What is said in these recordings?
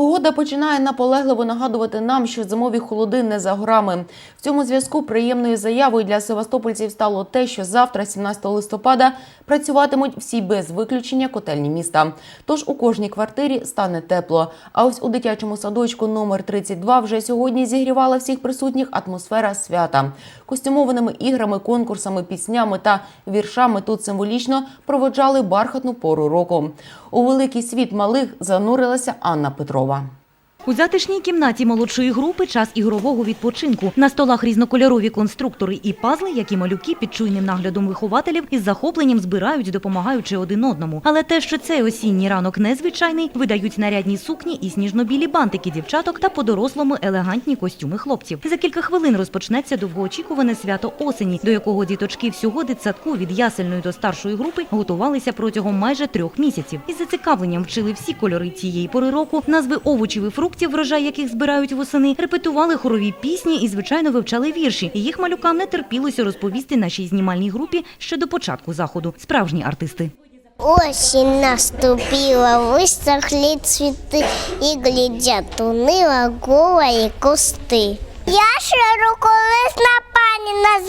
Погода починає наполегливо нагадувати нам, що зимові холоди не за горами. В цьому зв'язку приємною заявою для севастопольців стало те, що завтра, 17 листопада, працюватимуть всі без виключення котельні міста. Тож у кожній квартирі стане тепло. А ось у дитячому садочку номер 32 вже сьогодні зігрівала всіх присутніх атмосфера свята. Костюмованими іграми, конкурсами, піснями та віршами тут символічно проводжали бархатну пору року. У великий світ малих занурилася Анна Петрова. Петрова. У затишній кімнаті молодшої групи час ігрового відпочинку. На столах різнокольорові конструктори і пазли, які малюки під чуйним наглядом вихователів із захопленням збирають, допомагаючи один одному. Але те, що цей осінній ранок незвичайний, видають нарядні сукні і сніжно-білі бантики дівчаток та по-дорослому елегантні костюми хлопців. За кілька хвилин розпочнеться довгоочікуване свято осені, до якого діточки всього дитсадку від ясельної до старшої групи готувалися протягом майже трьох місяців. Із зацікавленням вчили всі кольори цієї пори року, назви овочів і фруктів, врожай яких збирають восени, репетували хорові пісні і, звичайно, вивчали вірші. І їх малюкам не терпілося розповісти нашій знімальній групі ще до початку заходу. Справжні артисти. Осень наступила, высохли цветы и глядят уныло голые кусты. Я широко лист на пані, на землі, на паркані,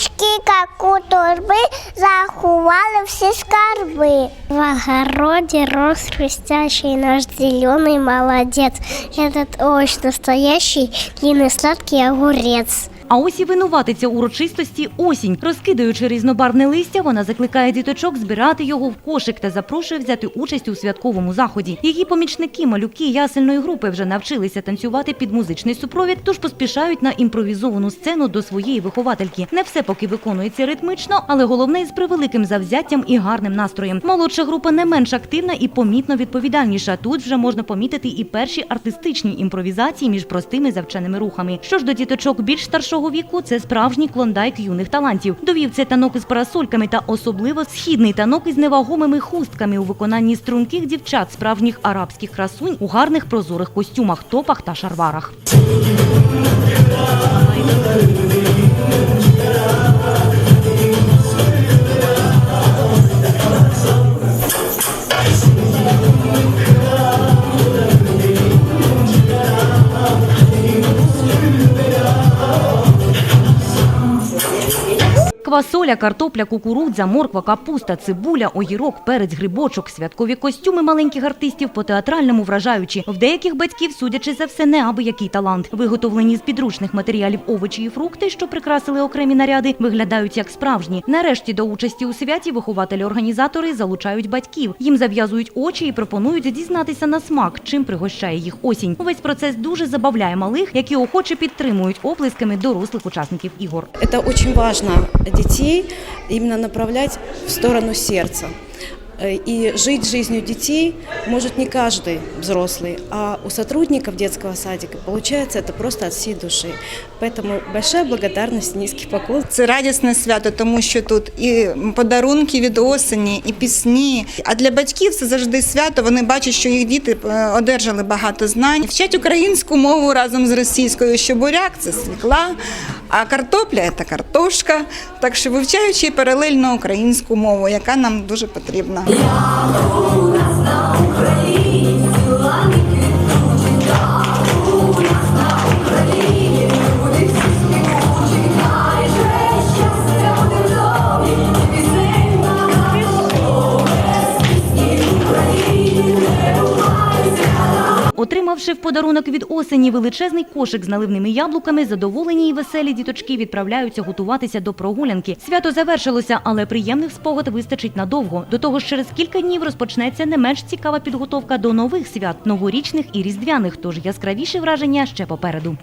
у стрижки, як у торби, заховали всі скарби. В огороде рос хрустящий наш зеленый молодец. Этот овощ настоящий, длинный сладкий огурец. А ось і винуватиця урочистості осінь. Розкидаючи різнобарвне листя, вона закликає діточок збирати його в кошик та запрошує взяти участь у святковому заході. Її помічники, малюки ясельної групи вже навчилися танцювати під музичний супровід, тож поспішають на імпровізовану сцену до своєї виховательки. Не все поки виконується ритмично, але головне з превеликим завзяттям і гарним настроєм. Молодша група не менш активна і помітно відповідальніша. Тут вже можна помітити і перші артистичні імпровізації між простими завченими рухами. Що ж до діточок більш старшого віку, це справжній клондайк юних талантів. Довів це танок із парасольками та особливо східний танок із невагомими хустками у виконанні струнких дівчат, справжніх арабських красунь у гарних прозорих костюмах, топах та шарварах. Квасоля, картопля, кукурудза, морква, капуста, цибуля, огірок, перець, грибочок, святкові костюми маленьких артистів по театральному вражаючі. В деяких батьків, судячи за все, не аби який талант. Виготовлені з підручних матеріалів овочі і фрукти, що прикрасили окремі наряди, виглядають як справжні. Нарешті до участі у святі вихователі-організатори залучають батьків. Їм зав'язують очі і пропонують дізнатися на смак, чим пригощає їх осінь. Увесь процес дуже забавляє малих, які охоче підтримують оплесками дорослих учасників ігор. Это очень важно детей именно направлять в сторону сердца. Э, И жить жизнью детей может не каждый взрослый, а у сотрудников детского садика получается это просто от всей души. Поэтому большая благодарность, низкий поклон. Це радісне свято, тому що тут і подарунки від осені, і пісні. А для батьків це завжди свято. Вони бачать, що їх діти е, одержали багато знань. Вчать українську мову разом з російською, що буряк це свікла, а картопля це картошка. Так що вивчаючи паралельно українську мову, яка нам дуже потрібна. Отримавши в подарунок від осені величезний кошик з наливними яблуками, задоволені і веселі діточки відправляються готуватися до прогулянки. Свято завершилося, але приємних спогад вистачить надовго. До того ж, через кілька днів розпочнеться не менш цікава підготовка до нових свят новорічних і різдвяних. Тож яскравіші враження ще попереду.